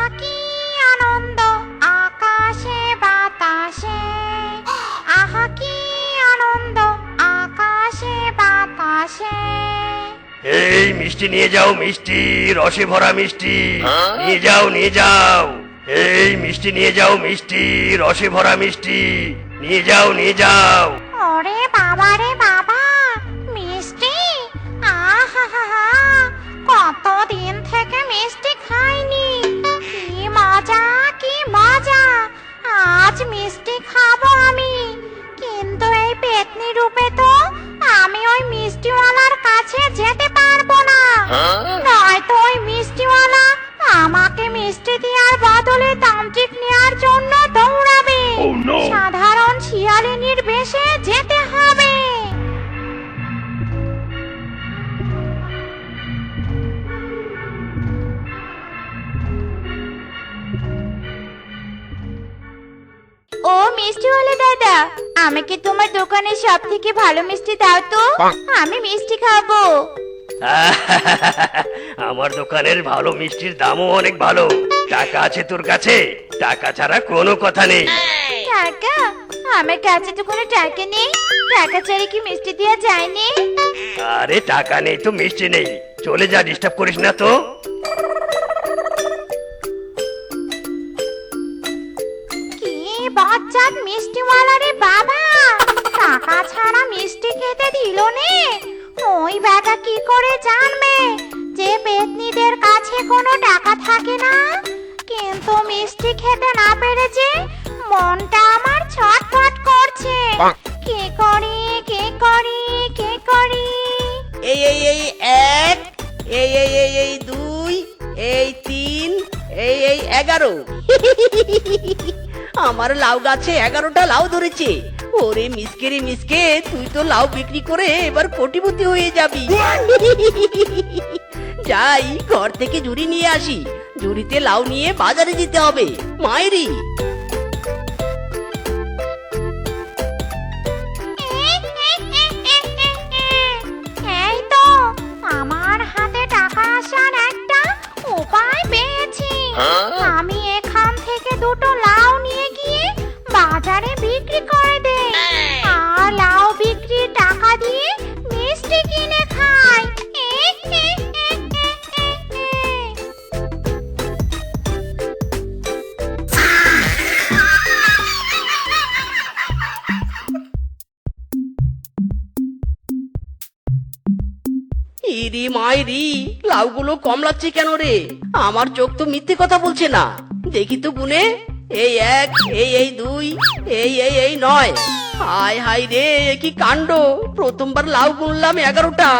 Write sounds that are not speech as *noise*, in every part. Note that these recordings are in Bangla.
আহা কি আনন্দ আকাশে বাতাসে। আহা কি আনন্দ আকাশে বাতাসে। এই মিষ্টি নিয়ে যাও মিষ্টি রসে ভরা মিষ্টি। নিয়ে যাও নিয়ে যাও। এই মিষ্টি নিয়ে যাও মিষ্টি রসে ভরা মিষ্টি। নিয়ে যাও নিয়ে যাও। ওরে বাবা রে বদলে তান্ত্রিক নেওয়ার জন্য দৌড়াবে। Oh, সাধারণ শিয়ালিনীর বেশে যেতে হবে। ও মিষ্টিওয়ালা দাদা আমাকে তোমার দোকানে সব থেকে ভালো মিষ্টি দাও তো। আমি মিষ্টি খাব। *laughs* আমার দোকানের ভালো মিষ্টির দামও অনেক ভালো। টাকা আছে তোর কাছে? টাকা ছাড়া কোনো কথা নেই। টাকা? আমার কাছে তো কোনো টাকা নেই। টাকা ছাড়া কি মিষ্টি দেওয়া যায়নি আরে টাকা নেই তো মিষ্টি নেই। চলে যা ডিস্টার্ব করিস না তো। কি বজ্জাত মিষ্টিওয়ালা রে বাবা! টাকা ছাড়া মিষ্টি খেতে দিল নে। ওই বেটা কি করে জানবে? যে পেতনিদের কাছে কোনো টাকা থাকে না। কিন্তু মিষ্টি খেতে না পেরেছে মনটা আমার ছটফট করছে। কি করি কি করি কি করি? এই এই এই এক এই এই এই এই দুই এই তিন এই এই এগারো। *laughs* আমার লাউ গাছে এগারোটা লাউ ধরেছে। ওরে মিসকে রে মিসকে তুই তো লাউ বিক্রি করে এবার কোটিপতি হয়ে যাবি। যাই ঘর থেকে ঝুড়ি নিয়ে আসি। ঝুড়িতে লাউ নিয়ে বাজারে যেতে হবে। মায়েরি এই তো আমার হাতে টাকা আসার একটা উপায় পেয়েছি। আমি এখান থেকে দুটো লাউ নিয়ে গিয়ে বাজারে বিক্রি করে লাউগুলো কমলাচ্ছে কেন রে? আমার চোখ তো মিথ্যে কথা বলছে না। দেখি তো গুনে। এই এক, এই এই দুই, এই এই এই নয়। হাই হাই রে কি কাণ্ড? প্রথমবার লাউ গুনলাম এগারোটা।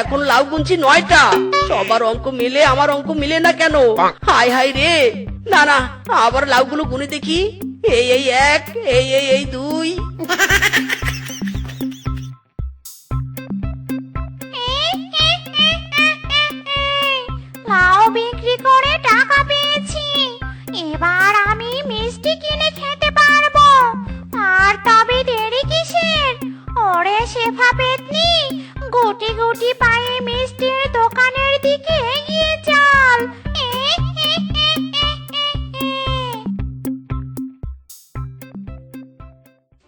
এখন লাউ গুনছি নয়টা। সবার অঙ্ক মিলে, আমার অঙ্ক মিলে না কেন? হাই হাই রে। না না, আবার লাউগুলো গুনে দেখি। এই এই এক, এই এই এই দুই। গুটি গুটি পায়ে মিষ্টির দোকানের দিকে এগিয়ে চল।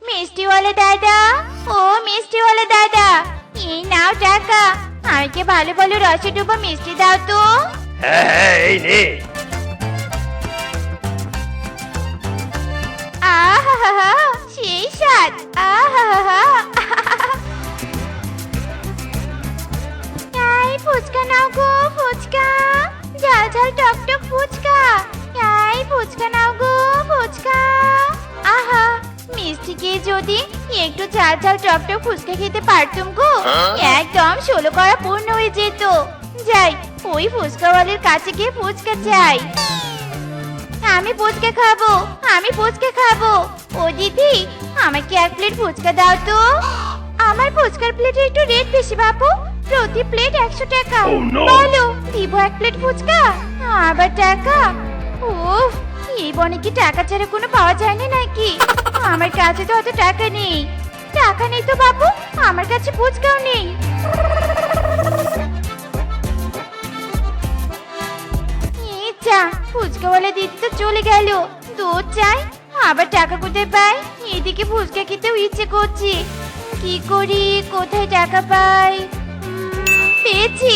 মিষ্টিওয়ালা দাদা ও মিষ্টিওয়ালা দাদা এই নাও টাকা। আমাকে ভালো ভালো রসে ডুবো মিষ্টি দাও তো। হ্যাঁ হ্যাঁ এই নে। আহা সেই স্বাদ। আহা ফুচকা নাও গো ফুচকা। ঝাল ঝাল টক টক ফুচকা। এই ফুচকা নাও গো ফুচকা। আহা মিষ্টি খেয়ে যদি একটু ঝাল ঝাল টক টক ফুচকা খেতে পারতুম গো। একদম ষোলো করা পূর্ণ হয়ে যেত। যাই ওই ফুচকাওয়ালির কাছে গিয়ে ফুচকা চাই। আমি ফুচকা খাব আমি ফুচকা খাব। ও দিদি আমাকে এক প্লেট ফুচকা দাও তো। *gasps* আমার ফুচকার প্লেটে একটু রেট বেশি বাপু। প্রতি প্লেট একশো টাকা। Oh, বলো দিব এক প্লেট ফুচকা? আবার টাকা? উফ এই বনে কি টাকা ছাড়া কোনো পাওয়া যায় না নাকি? আমার কাছে তো অত টাকা নেই। টাকা নেই তো বাবু আমার কাছে ফুচকাও নেই। যা ফুচকাওয়ালা দিদি তো চলে গেল। দুধ চাই আবার টাকা কোথায় পাই এদিকে ফুচকা খেতেও ইচ্ছে করছে। কি করি কোথায় টাকা পাই? পেয়েছি।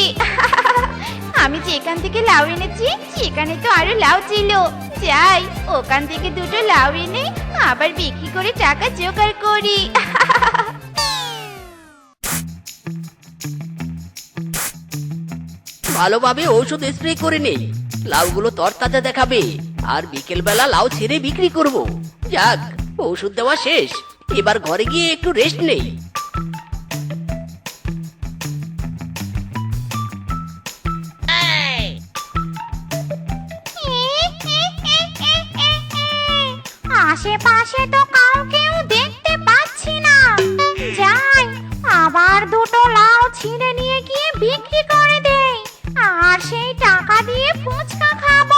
আমি যেখান থেকে লাউ এনেছি, সেখানে তো আরও লাউ ছিল। যাই, ওখান থেকে দুটো লাউ এনে আবার বিক্রি করে টাকা জোগাড় করি। ভালোভাবে ঔষধ স্প্রে করে নেই লাউগুলো তরতাজা দেখাবে। আর বিকেল বেলা লাউ ছেড়ে বিক্রি করব। যাক ওষুধ দেওয়া শেষ। এবার ঘরে গিয়ে একটু রেস্ট নেই। আশেপাশে তো কাউকেও দেখতে পাচ্ছি না। যাই, আবার দুটো লাউ ছিঁড়ে নিয়ে গিয়ে বিক্রি করে দেই। আর সেই টাকা দিয়ে ফুচকা খাব।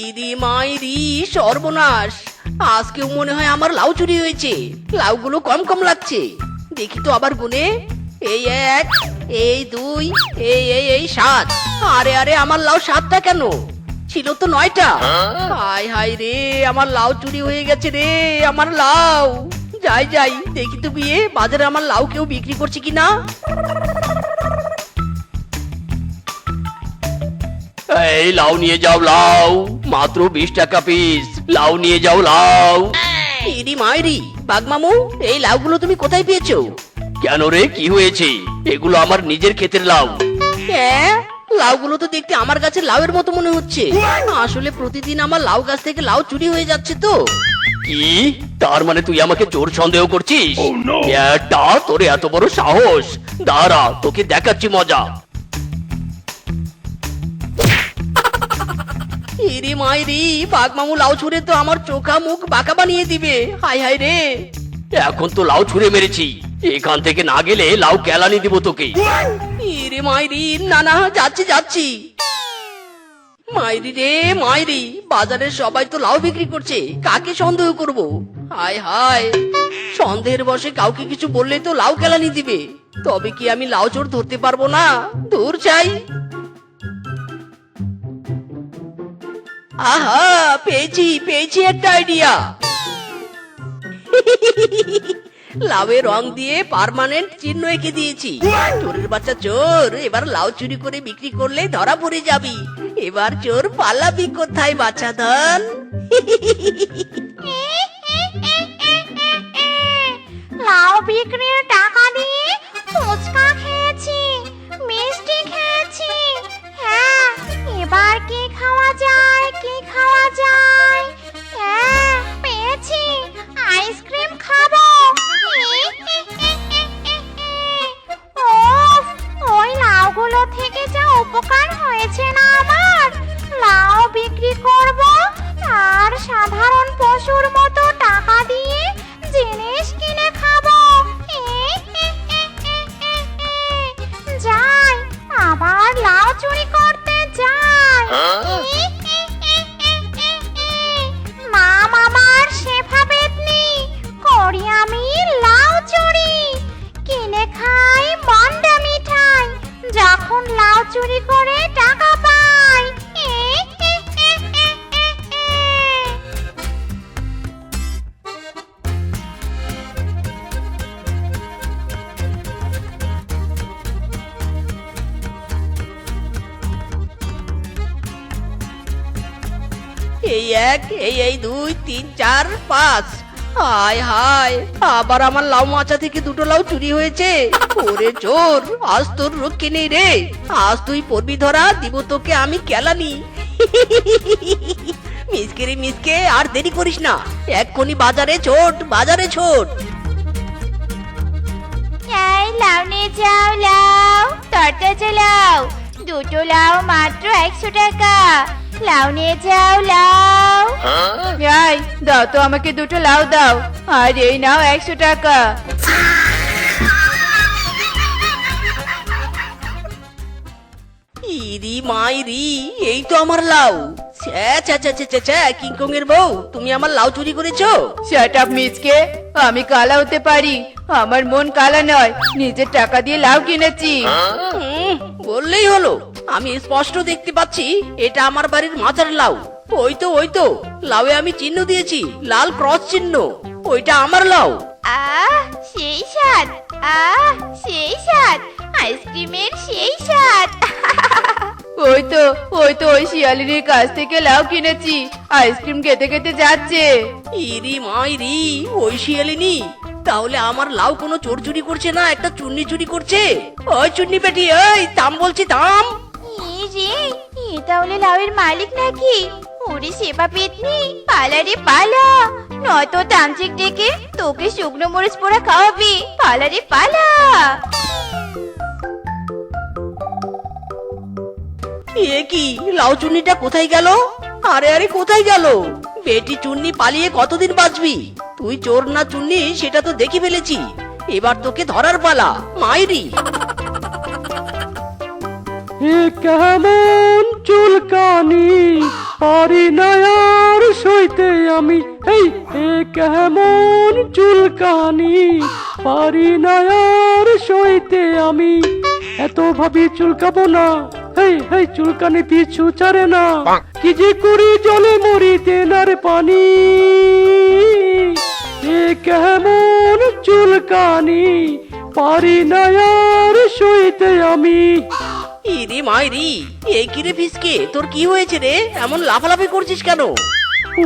ইরি মাইরি, সর্বনাশ। আজকেও মনে হয় আমার লাউ চুরি হয়েছে। লাউগুলো কম কম লাগছে। দেখি তো আবার গুনে। এই এক এই দুই এই এই এই সাত। আরে আরে আমার লাউ সাতটা কেন? ছিল তো নয়টা। হাই হাই রে আমার লাউ চুরি হয়ে গেছে রে আমার লাউ। যাই যাই দেখি তো বিয়ে বাজারে আমার লাউ কেউ বিক্রি করছে কিনা? এই লাউ নিয়ে যাও লাউ। মাত্র বিশ টাকা পিস লাউ নিয়ে যাও লাউ। ইরি মাইরি বাগমামু এই লাউগুলো তুমি কোথায় পেয়েছ? কেন রে? কি হয়েছে? এগুলো আমার নিজের ক্ষেতের লাউ। হ্যাঁ? লাউগুলো তো দেখতে আমার গাছের লাউয়ের মতো মনে হচ্ছে। আসলে প্রতিদিন আমার লাউ গাছ থেকে লাউ চুরি হয়ে যাচ্ছে তো। কি? তার মানে তুই আমাকে চোর সন্দেহ করছিস? এটা তোর এত বড় সাহস। দাঁড়া তোকে দেখাচ্ছি মজা। ইরি মাইরি বাগমামু লাউ ছুঁড়ে তো আমার চোখা মুখ বাঁকা বানিয়ে দিবে। হাই হাই রে। এখন তো লাউ ছুঁড়ে মেরেছি। এখান থেকে না গেলে লাউ কেলানি দিব তোকে। ইরে মাইরি না না যাচ্ছি যাচ্ছি। মাইরি রে মাইরি বাজারের সবাই তো লাউ বিক্রি করছে। কাকে সন্দেহ করব? হায় হায় সন্দেহের বসে কাউকে কিছু বললে তো লাউ কেলানি দিবে। তবে কি আমি লাউ চোর ধরতে পারব না? দূর চাই আহা পেয়েছি পেয়েছি একটা আইডিয়া লাউয়ে রং দিয়ে পার্মানেন্ট চিহ্ন এঁকে দিয়েছি। চোরের বাচ্চা চোর এবার লাউ চুরি করে বিক্রি করলে ধরা পড়ে যাবি। এবার চোর পালাবি কোথায় বাচ্চা ধন? লাউ বিক্রির টাকা দিয়ে ফুচকা খেয়েছি মিষ্টি খেয়েছি। হ্যাঁ এবার কি খাওয়া যায়? কি খাওয়া যায়? হ্যাঁ পেয়েছি। আইসক্রিম খাব। ওই লাউগুলো থেকে যা উপকার হয়েছে না আমার? লাউ বিক্রি করব? আর সাধারণ পশুর মতো পাঁচ। হায় হায়, আবার আমার লাউ মাচা থেকে দুটো লাউ চুরি হয়েছে। ওরে চোর আজ তোর রক্ষে নেই রে। আজ তুই পড়বি ধরা, দিব তোকে আমি কেলানি। মিসকে রে মিসকে, আর দেরি করিস না। এক্ষুনি বাজারে ছোট বাজারে ছোট। এই লাউ নিয়ে যাও, লাউ। তরতাজা লাউ দুটো লাউ মাত্র একশো টাকা। লাউ নিয়ে যাও লাউ। এই দাও তো আমাকে দুটো লাউ দাও। আর এই নাও একশো টাকা। ইরি মাইরি এই তো আমার লাউ। ছ্যা ছ্যা ছ্যা ছ্যা ছ্যা, কিংকং এর বউ তুমি আমার লাউ চুরি করেছ? শাট আপ মিচকে আমি কালা হতে পারি। আমার মন কালা নয়। নিজের টাকা দিয়ে লাউ কিনেছি। বললেই হলো। আমি স্পষ্ট দেখতে পাচ্ছি এটা আমার বাড়ির মাথার লাউ। ওই তো ওই তো লাউয়ে আমি চিহ্ন দিয়েছি লাল ক্রস চিহ্ন। ওইটা আমার লাউ। আহ সেই স্বাদ আহ সেই স্বাদ আইসক্রিমের সেই স্বাদ। ওই তো ওই তো ওই শিয়ালিনীর কাছ থেকে লাউ কিনেছি আইসক্রিম খেতে খেতে যাচ্ছে। ইরি মাইরি ওই শিয়ালিনী। তাহলে আমার লাউ কোনো চোর চুরি করছে না একটা চুন্নি চুরি করছে? ওই চুন্নি বেটি ওই দাম বলছি দাম। এই রে এ তাহলে লাউয়ের মালিক নাকি? ওরে সেবা পেতনি পালা রে পালা। নয়তো তান্ত্রিক ডেকে তোকে শুকনো মরিচ পোড়া খাওয়াবি পালা রে পালা। এ কি লাউ চুন্নিটা কোথায় গেল? আরে আরে কোথায় গেল? বেটি চুন্নি পালিয়ে কতদিন বাঁচবি? তুই চোর না চুন্নি, সেটা তো দেখে ফেলেছি। এবার তোকে ধরার পালা, মাইরি। এ কেমন চুলকানি পারি না সইতে আমি, এই, এ কেমন চুলকানি পারি না সইতে আমি, এত ভাবি চুলকাবো না। হেই হেই চুলকানি পিছু ছাড়ে না। কি যে করি জলে মরি তেনার পানি। এ কেমন চুলকানি পারি না আর সইতে আমি। ইরি মাইরি এই কিরে ফিসকে তোর কি হয়েছে রে? এমন লাফালাফি করছিস কেন?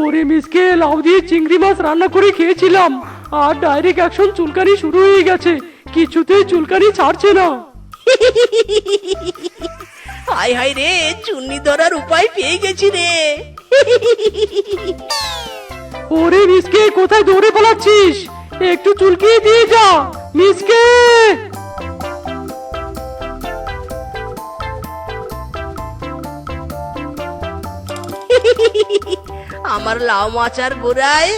ওরে মিসকে লাউ দিয়ে চিংড়ি মাছ রান্না করে খেয়েছিলাম আর ডাইরেক্ট অ্যাকশন চুলকানি শুরু হয়ে গেছে কিছুতেই চুলকানি ছাড়ছে না। *laughs* হাই হাই রে চুন্নি ধরার উপায় পেয়ে গেছি রে। ওরে মিসকে কোথায় দৌড়ে পালাচ্ছিস? একটু চুলকিয়ে দিয়ে যা মিসকে। আমার লাউ মাচার গোড়ায়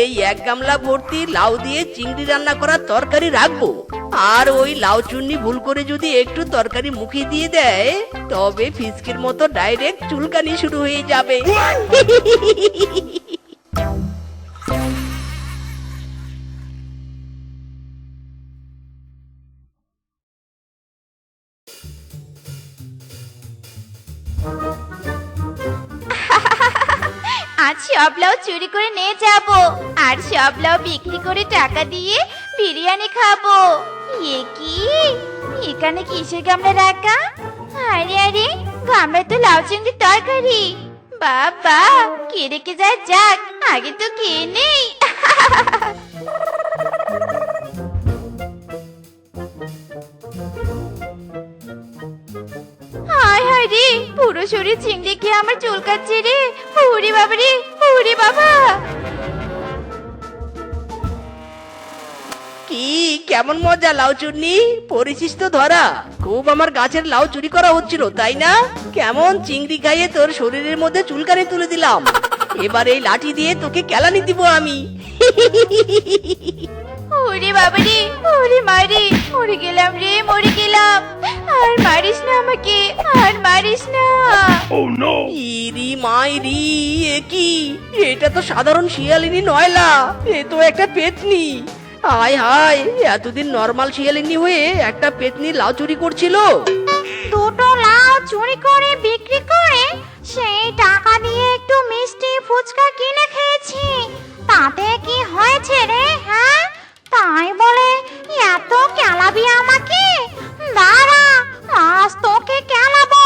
এই এক গামলা ভর্তি লাউ দিয়ে চিংড়ি রান্না করার তরকারি রাখব। আর ওই লাউ চুন্নি ভুল করে যদি একটু তরকারি মুখে দিয়ে দেয়, তবে ফিসকির মতো ডাইরেক্ট চুলকানি শুরু হয়ে যাবে। আজ সব লাউ চুরি করে নিয়ে যাব। আর সব লাউ বিক্রি করে টাকা দিয়ে বিরিয়ানি খাব। এ কি? এখানে কিসের গামলা রাখা? আরে আরে গামলা তো লাউ চিংড়ির তরকারি। বাবা, কে রেখে যায় যাক, আগে তো কে নেই। পুরো শরীর চিংড়ি খেয়ে আমার চুলকাচ্ছে রে। উড়ি বাবা রে বাবা। কি কেমন মজা লাউ চুন্নি? পরিচিস তো ধরা। খুব আমার গাছের লাউ চুরি করা হচ্ছিল তাই না? কেমন চিংড়ি খাইয়ে তোর শরীরের মধ্যে চুলকানি তুলে দিলাম। এবার এই লাঠি দিয়ে তোকে কেলানি দিব আমি। ওরে বাবা রে ওরে মারে মরে গেলাম রে মরে গেলাম। আর মারিস না আমাকে আর মারিস না। ইরি মাইরি এ কি? এটা তো সাধারণ শিয়ালিনী নয়লা এ তো একটা পেতনি। হায় হায়, এতদিন নর্মাল শিয়ালিনী হয়ে একটা পেতনি লাউ চুরি করছিল। দুটো লাউ চুরি করে বিক্রি করে সেই টাকা দিয়ে একটু মিষ্টি ফুচকা কিনে খেয়েছি। তাতে কি হয়েছে রে হ্যাঁ? তাই বলে এত কেলাবি আমাকে? দাঁড়া, আজ তোকে কেলাবো।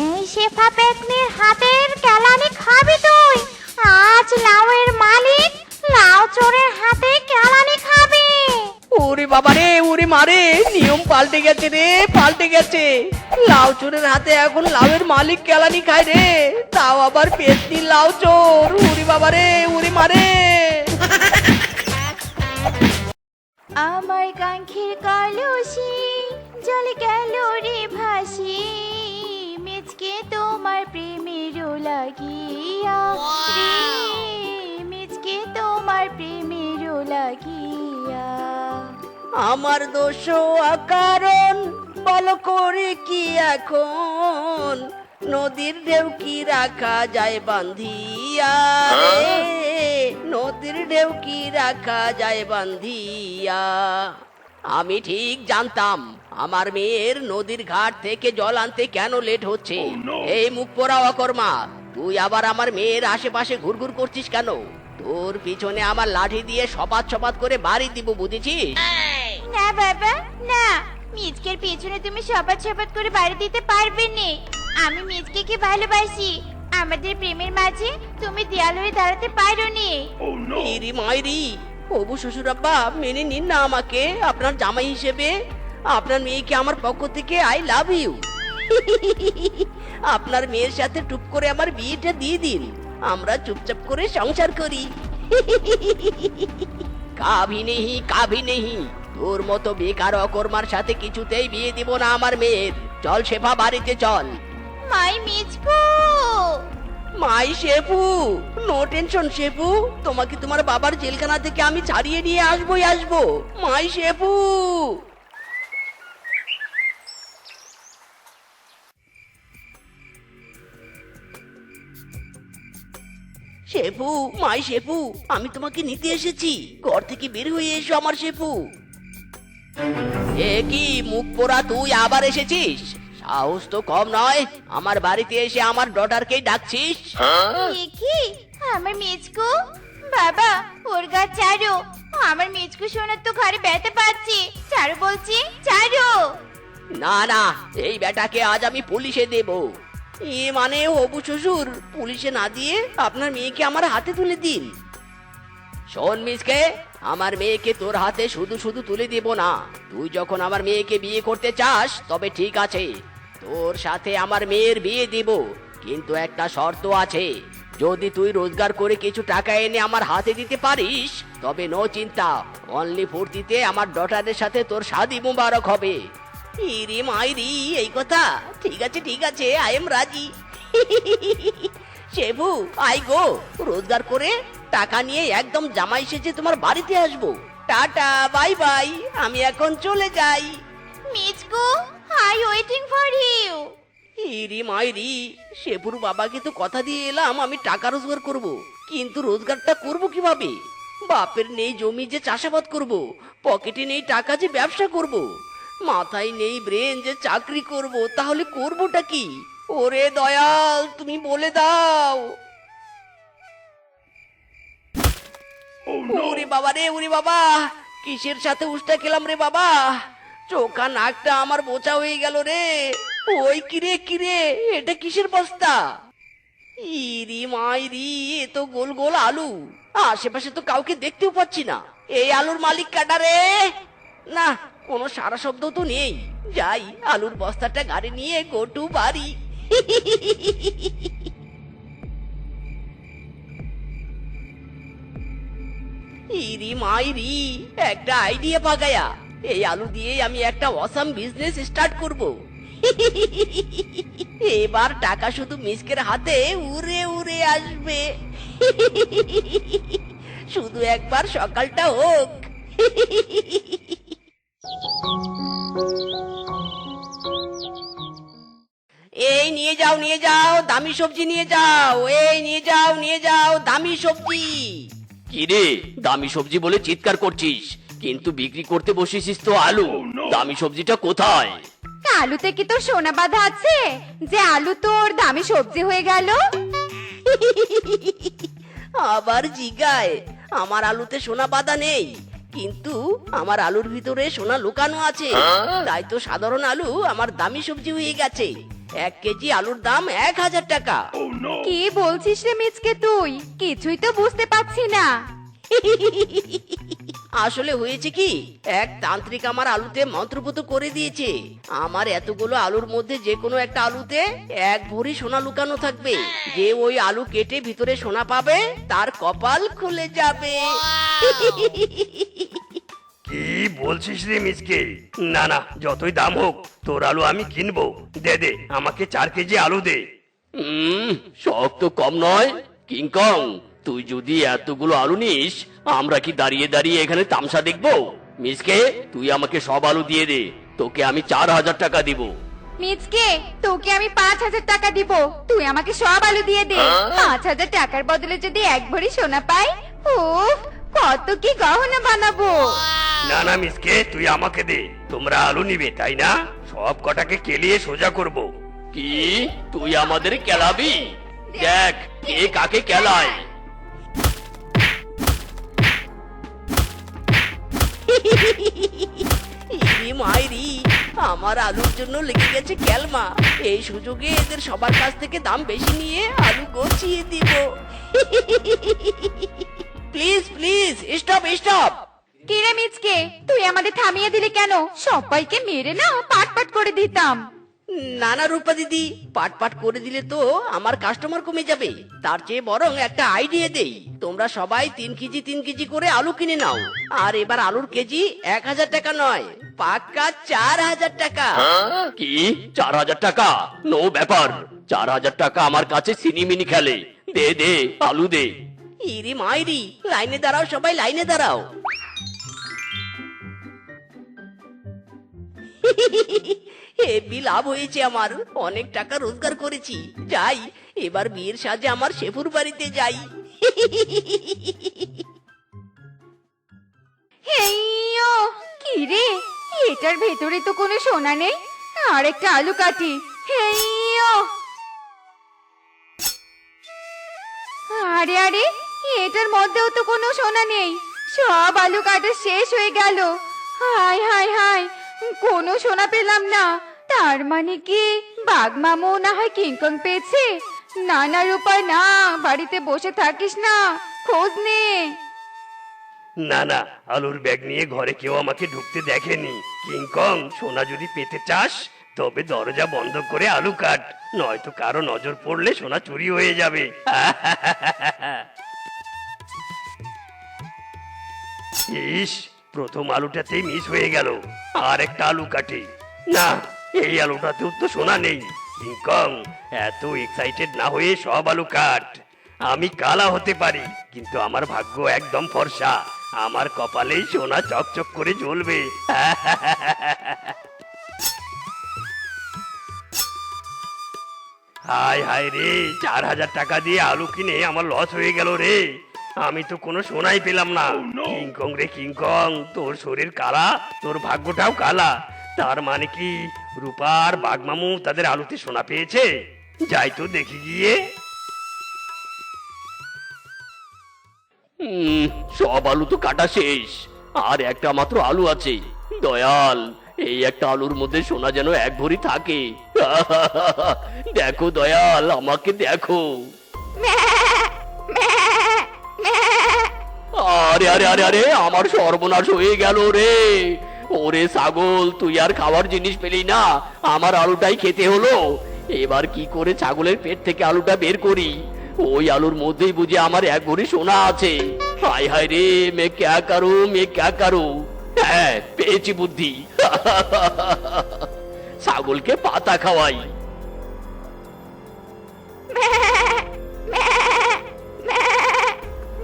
এই শেফা পেতনির হাতের কেলানি খাবি তুই। আজ লাউয়ের মালিক লাউ চোরের হাতে কেলানি খাবে। ওরে বাবা রে ওরে মারে নিয়ম পাল্টে গেছে রে পাল্টে গেছে। লাউ চোরের হাতে এখন লাউয়ের মালিক কেলানি খায় রে তাও আবার পেটনি লাউ চোর। ওরে বাবা রে ওরে মারে। আমার কাঙ্ক্ষের আমার দোষ কারণ বলো করে কি এখন? নদীর ঢেউ কি রাখা যায় বান্ধিয়া নদীর ঢেউ কি রাখা যায় বান্ধিয়া? আমি ঠিক জানতাম আমার মেয়ের নদীর ঘাট থেকে জল আনতে কেন লেট হচ্ছে। এই মুখ পোড়া অকর্মা তুই আবার আমার মেয়ের আশেপাশে ঘুরঘুর করছিস কেন? তোর পিছনে আমার লাঠি দিয়ে সপাত সপাত করে বাড়ি দিব বুঝেছিস? না বাবা না। মিজকের পেছনে তুমি সপাত সপাত করে বাড়ি দিতে পারবে না। আমি মিজকে ভালোবাসি। আমাদের প্রেমের মাঝে তুমি দেয়াল হয়ে দাঁড়াতে পারো নি। ইরি মাইরি হবু শ্বশুর আব্বা মেনে নিন না আমাকে আপনার জামাই হিসেবে। আপনার মেয়েকে আমার পক্ষ থেকে আই লাভ ইউ আপনার মেয়ের সাথে টুপ করে আমার বিয়েটা দিয়ে দিন। আমরা চুপচাপ করে সংসার করি। কাভি নেহি কাভি নেহি। তোর মতো বেকার অকর্মার সাথে কিছুতেই বিয়ে দিব না আমার মেয়ের। চল শেফা বাড়িতে চল। My Mizku my Shefu no tension Shefu. তোমাকে তোমার বাবার জেলখানা থেকে আমি ছাড়িয়ে নিয়ে আসবোই আসব। মাই শেফু। শেফু মাই শেফু আমি তোমাকে নিতে এসেছি। ঘর থেকে বের হয়ে এসো আমার শেফু। এ কি মুখ পোড়া তুই আবার এসেছিস? সাহস তো কম নয় আমার বাড়িতে এসে আমার ডটারকে ডাকছিস। এ কি? আমার মিজকু? বাবা ওর গা চারো আমার মিজকু শোনার তো ঘরে ব্যথা পাচ্ছি। চারু বলছি চারু না না এই বেটাকে আজ আমি পুলিশে দেব। এ মানে হবু শ্বশুর পুলিশে না দিয়ে আপনার মেয়েকে আমার হাতে তুলে দিন। শোন মিসকে আমার মেয়েকে তোর হাতে শুধু শুধু তুলে দেব না তুই যখন আমার মেয়েকে বিয়ে করতে চাস তবে ঠিক আছে তোর সাথে আমার মেয়ের বিয়ে দিব কিন্তু একটা শর্ত আছে যদি তুই রোজগার করে কিছু টাকা এনে আমার হাতে দিতে পারিস তবে নো চিন্তা অনলি ফুর্তিতে আমার ডটারের সাথে তোর শাদি মুবারক হবে ইরি মাইরি এই কথা ঠিক আছে ঠিক আছে আই এম রাজি শেবু আই গো রোজগার করে টাকা নিয়ে একদম জামাই সেজে তোমার বাড়িতে আসব। টাটা বাই বাই আমি এখন চলে যাই। Mizku I waiting for you ইরি মাইরি শেপুর বাবাকে তো কথা দিয়ে এলাম আমি টাকা রোজগার করব। কিন্তু রোজগারটা করব কীভাবে? বাপের নেই জমি যে চাষাবাদ করব পকেটে নেই টাকা যে ব্যবসা করব। মাথায় নেই ব্রেন যে চাকরি করব তাহলে করবটা কি? ওরে দয়াল তুমি বলে দাও। ওরে বাবা রে ওরে বাবা। কিসের সাথে উষ্টা খেলাম রে বাবা? চোখা নাকটা আমার বোচা হয়ে গেল রে। ওই কিরে কিরে? এটা কিসের বস্তা? ইরি মাইরি এ তো গোল গোল আলু। আশেপাশে তো কাউকে দেখতেও পাচ্ছি না। এই আলুর মালিক কাটা রে? না, কোনো সারা শব্দ তো নেই। যাই, আলুর বস্তাটা গাড়ি নিয়ে গোটু বাড়ি। *laughs* ইরি মাইরি, একটা আইডিয়া পাগায়া এই আলু দিয়ে আমি একটা অসাম বিজনেস স্টার্ট করব। এবার টাকা শুধু মিসকের হাতে উড়ে উড়ে আসবে। শুধু একবার সকালটা হোক। এই নিয়ে যাও নিয়ে যাও, দামি সবজি নিয়ে যাও। এই নিয়ে যাও নিয়ে যাও, দামি সবজি। কিরে দামি সবজি বলে চিৎকার করছিস? কিন্তু বিক্রি করতে বসেছিস তো আলু। দামি সবজিটা কোথায়? আলুতে কি তোর সোনা বাঁধা আছে? যে আলু তোর দামি সবজি হয়ে গেল? আবার জিগায়। আমার আলুতে সোনা বাঁধা নেই। কিন্তু আমার আলুর ভিতরে সোনা লুকানো আছে। তাই তো সাধারণ আলু আমার দামি সবজি হয়ে গেছে। এক কেজি আলুর দাম এক হাজার টাকা। কি বলছিস রে মিচকে তুই? কিছুই তো বুঝতে পারছি না। আসলে হয়েছে কি? এক তান্ত্রিক আমার আলুতে মন্ত্রপুত করে দিয়েছে। আমার এতগুলো আলুর মধ্যে যে কোনো একটা আলুতে এক ভরি সোনা লুকানো থাকবে। যে ওই আলু কেটে ভিতরে সোনা পাবে তার কপাল খুলে যাবে। কি বলছিস রে মিসকে? না না যতই দাম হোক তোর আলু আমি কিনবো। দে দে আমাকে চার কেজি আলু দে। হুম শখ তো কম নয়। কিংকং তুই যদি এতগুলো আলু নিস আমরা কি দাঁড়িয়ে দাঁড়িয়ে এখানে তামসা দেখব? মিসকে তুই আমাকে সব আলু দিয়ে দে। তোকে আমি চার হাজার টাকা দিব। মিচকে তোকে আমি পাঁচ হাজার টাকা দিব। তুই আমাকে সব আলু দিয়ে দে। পাঁচ হাজার টাকার বদলে যদি এক ভরি সোনা পাই উফ কত কি গহনা বানাবো। না না মিসকে তুই আমাকে দে। তোমরা আলু নিবে তাই না? সব কটাকে কেলিয়ে সোজা করব। কি? তুই আমাদের কেলাবি? দেখ কে কাকে কেলায়। ইরি মাইরি আমার আলুর জন্য লেগে গেছে ক্যালমা। এই সুযোগে এদের সবার কাছ থেকে দাম বেশি নিয়ে আলু গছিয়ে দিব। *laughs* প্লিজ প্লিজ স্টপ স্টপ কিরে মিচকে তুই আমাদের থামিয়ে দিলি কেন? সবাইকে মেরে না পাট পাট করে দিতাম। নানা রূপা দিদি পাট পাট করে দিলে তো আমার কাস্টমার কমে যাবে। তার চেয়ে বরং একটা আইডিয়া দেই। তোমরা সবাই তিন কেজি তিন কেজি করে আলু কিনে নাও। আর এবার আলুর কেজি এক হাজার টাকা নয় পাক্কা চার হাজার টাকা। কি? চার হাজার টাকা? নো ব্যাপার। চার হাজার টাকা আমার কাছে সিনিমিনি খেলে। দে দে আলু দে। ইরি মাইরি লাইনে দাঁড়াও সবাই লাইনে দাঁড়াও। হেবি লাভ হয়েছে আমার, অনেক টাকা রোজগার করেছি। যাই, এবার বিয়ের সাজে আমার শেফুর বাড়িতে যাই। হেইয়ো কিরে এটার ভেতরে তো কোনো সোনা নেই, আর একটা আলু কাটি। হেইয়ো আরে আরে, এটার মধ্যেও তো কোনো সোনা নেই। সব আলু কাটা শেষ হয়ে গেল। হায় হায় হায় কোনো সোনা পেলাম না। তার মানে কি? বাঘ মামু না হয় কিংকং পেয়েছে? না না রূপা না, বাড়িতে বসে থাকিস না। খোঁজ নে। না না আলুর ব্যাগ নিয়ে ঘরে কেউ আমাকে ঢুকতে দেখেনি। কিংকং সোনা যদি পেতে চাস, তবে দরজা বন্ধ করে আলু কাট। নয়তো কারও নজর পড়লে সোনা চুরি হয়ে যাবে। *laughs* ইস প্রথম আলুটাতেই মিস হয়ে গেল। আর একটা আলু কাটি। না, এই আলুটাতেও তো সোনা নেই। কিংকং এত এক্সাইটেড না হয়ে সব আলু কাট। আমি কালা হতে পারি, কিন্তু আমার ভাগ্য একদম ফর্সা। আমার কপালেই সোনা চকচক করে জ্বলবে। হায় হায় রে, চার হাজার টাকা দিয়ে আলু কিনে আমার লস হয়ে গেল রে। আমি তো কোনো সোনাই পেলাম না। কিংকং রে কিংকং তোর শরীর কালা তোর ভাগ্যটাও কালা। তার মানে কি রূপার বাগমামু তাদের আলুতে সোনা পেয়েছে? যাই তো দেখি গিয়ে। সব আলু তো কাটা শেষ আর একটা মাত্র আলু আছে। দয়াল এই একটা আলুর মধ্যে সোনা যেন এক ভরি থাকে। *laughs* দেখো দয়াল আমাকে দেখো। আরে আরে আরে আরে, আমার সর্বনাশ হয়ে গেল রে। ওরে ছাগল, তুই আর খাওয়ার জিনিস পেলি না। আমার আলুটাই খেতে হলো। এবার কি করে ছাগলের পেট থেকে আলুটা বের করি? ওই আলুর মধ্যেই বুঝে আমার এক ভরি সোনা আছে। হায় হায় রে, মে ক্যা করু, মে ক্যা করু। হ্যাঁ পেয়েছি বুদ্ধি। ছাগলকে পাতা খাওয়াই। *laughs*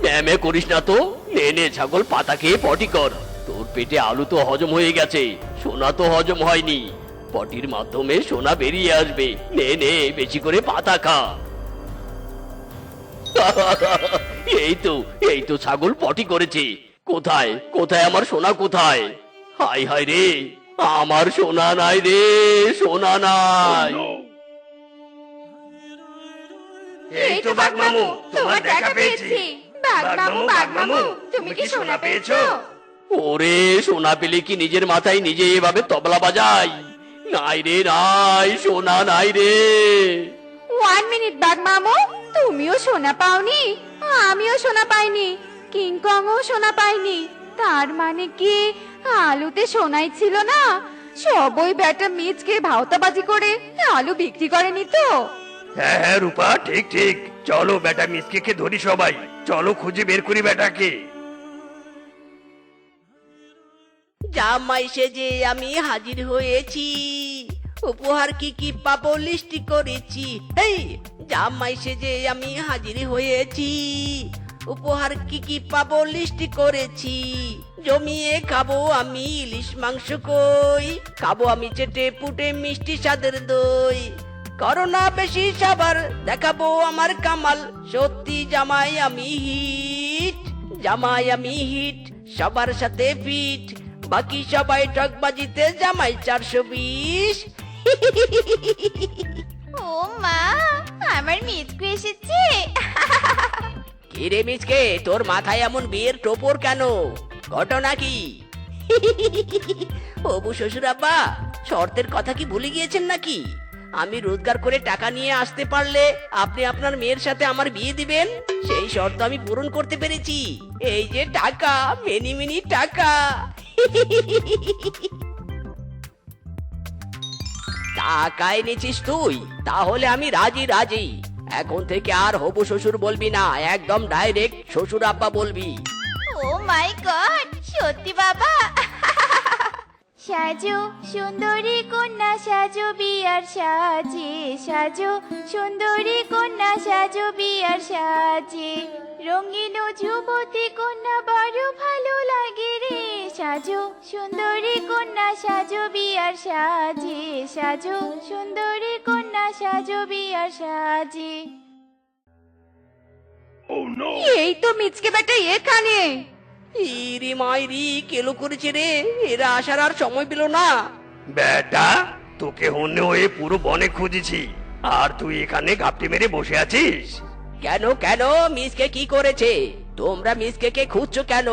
ম্যামে করিস না তো। নে নে ছাগল পাতা খেয়ে পটি কর। তোর পেটে আলু তো হজম হয়ে গেছে। সোনা তো হজম হয়নি। পটির মাধ্যমে সোনা বেরিয়ে আসবে। নে নে বেশি করে পাতা খা। *laughs* এই তো এই তো ছাগল পটি করেছে। কোথায় কোথায় আমার সোনা কোথায়? হাই হাই রে আমার সোনা নাই রে সোনা নাই। এই তো বাগমামু তোমার দেখা পেয়েছি। তুমি কি সোনা পেয়েছ? ওরে সোনা পেলে কি নিজের মাথায় নিজে এভাবে তবলা বাজাই? নাই রে নাই সোনা নাই রে। ওয়ান মিনিট বাগমামু তুমিও সোনা পাওনি আমিও সোনা পাইনি কিংকংও সোনা পাইনি তার মানে কি? আলুতে সোনাই ছিল না? সব ওই ব্যাটা মিচকে ভাওতাবাজি করে আলু বিক্রি করেনি তো? হ্যাঁ হ্যাঁ রূপা ঠিক ঠিক। চলো বেটা মিসকে ধরি সবাই। চলো খুঁজে বের করি বেটাকে। জামাই সেজে আমি হাজির হয়েছি। উপহার কি কি পাবো লিস্টি করেছি। এই জামাই সেজে আমি হাজির হয়েছি। উপহার কি কি পাবো লিস্ট করেছি। জমিয়ে খাব আমি ইলিশ মাংস কই। খাব আমি চেটে পুটে মিষ্টি স্বাদের দই। করোনা বেশি সাবার দেখাবো আমার কামাল। সত্যি জামাই আমি হিট জামাই আমি হিট সবার সাথে ফিট বাকি সবাই ঠকবাজিতে জামাই চারশো বিশ। *laughs* ও মা আমার মিচকু এসেছে। *laughs* কিরে মিচকে তোর মাথায় এমন বিয়ের টোপর কেন? ঘটনা কি? *laughs* অবু শ্বশুর আব্বা শর্তের কথা কি ভুলে গিয়েছেন নাকি? আমি রোজগার করে টাকা নিয়ে আসতে পারলে আপনি আপনার মেয়ের সাথে আমার বিয়ে দিবেন? সেই শর্ত আমি পূরণ করতে পেরেছি। এই যে টাকা, মেনি মিনি টাকা। টাকা এনেছিস তুই, তাহলে আমি রাজি রাজি। এখন থেকে আর হবু শ্বশুর বলবি না, একদম ডাইরেক্ট শ্বশুর আব্বা বলবি। ও মাই গড সত্যি বাবা! সাজো সুন্দরী কন্যা সাজো বিয়ার সাজে সাজো সুন্দরী কন্যা সাজো বিয়ার সাজে। রঙিন যুবতী কন্যা বড় ভালো লাগে রে। সাজো সুন্দরী কন্যা সাজো বিয়ার সাজে সাজো সুন্দরী কন্যা সাজো বিয়ার সাজে। এই তো মিচকে বেটা এখানে। ইরি মাইরি কেলো করেছে রে? এরা আসার আর সময় পেল না। বেটা তোকে হন্যে হয়ে পুরো বনে খুঁজেছি। আর তুই এখানে গাপটি মেরে বসে আছিস? কেন কেন? মিসকে কি করেছে? তোমরা মিসকে কে খুঁজছো কেন?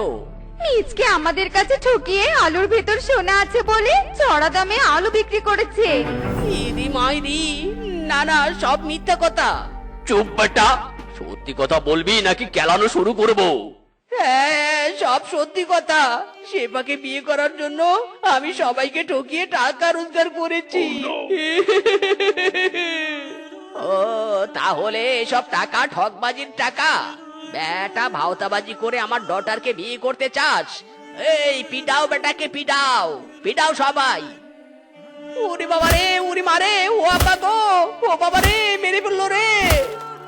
মিচকে আমাদের কাছে ঠকিয়ে আলুর ভেতর সোনা আছে বলে চড়া দামে আলু বিক্রি করেছে। ইরি মাইরি না না সব মিথ্যা কথা। চুপ বেটা সত্যি কথা বলবি নাকি কেলানো শুরু করব? হ্যাঁ সব সত্যি কথা। সেবাকে বিয়ে করার জন্য আমি সবাইকে ঠকিয়ে টাকা রোজগার করেছি। ও তাহলে সব টাকা ঠকবাজির টাকা? বেটা ভাওতাবাজি করে আমার ডটারকে বিয়ে করতে চাস? এই পিটাও বেটাকে পিটাও। পিটাও সবাই। উরি বাবা রে উরি মারে ও আব্বা গো ও বাবা রে মেরে ফেলল রে।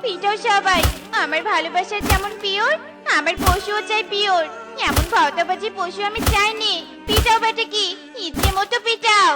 পিটাও সবাই আমার ভালোবাসা যেমন পিওর আমার পশুও চাই পিওর। এমন ভাওতাবাজি পশু আমি চাইনি। পিটাও বেটা কি? ইচ্ছে মতো পিটাও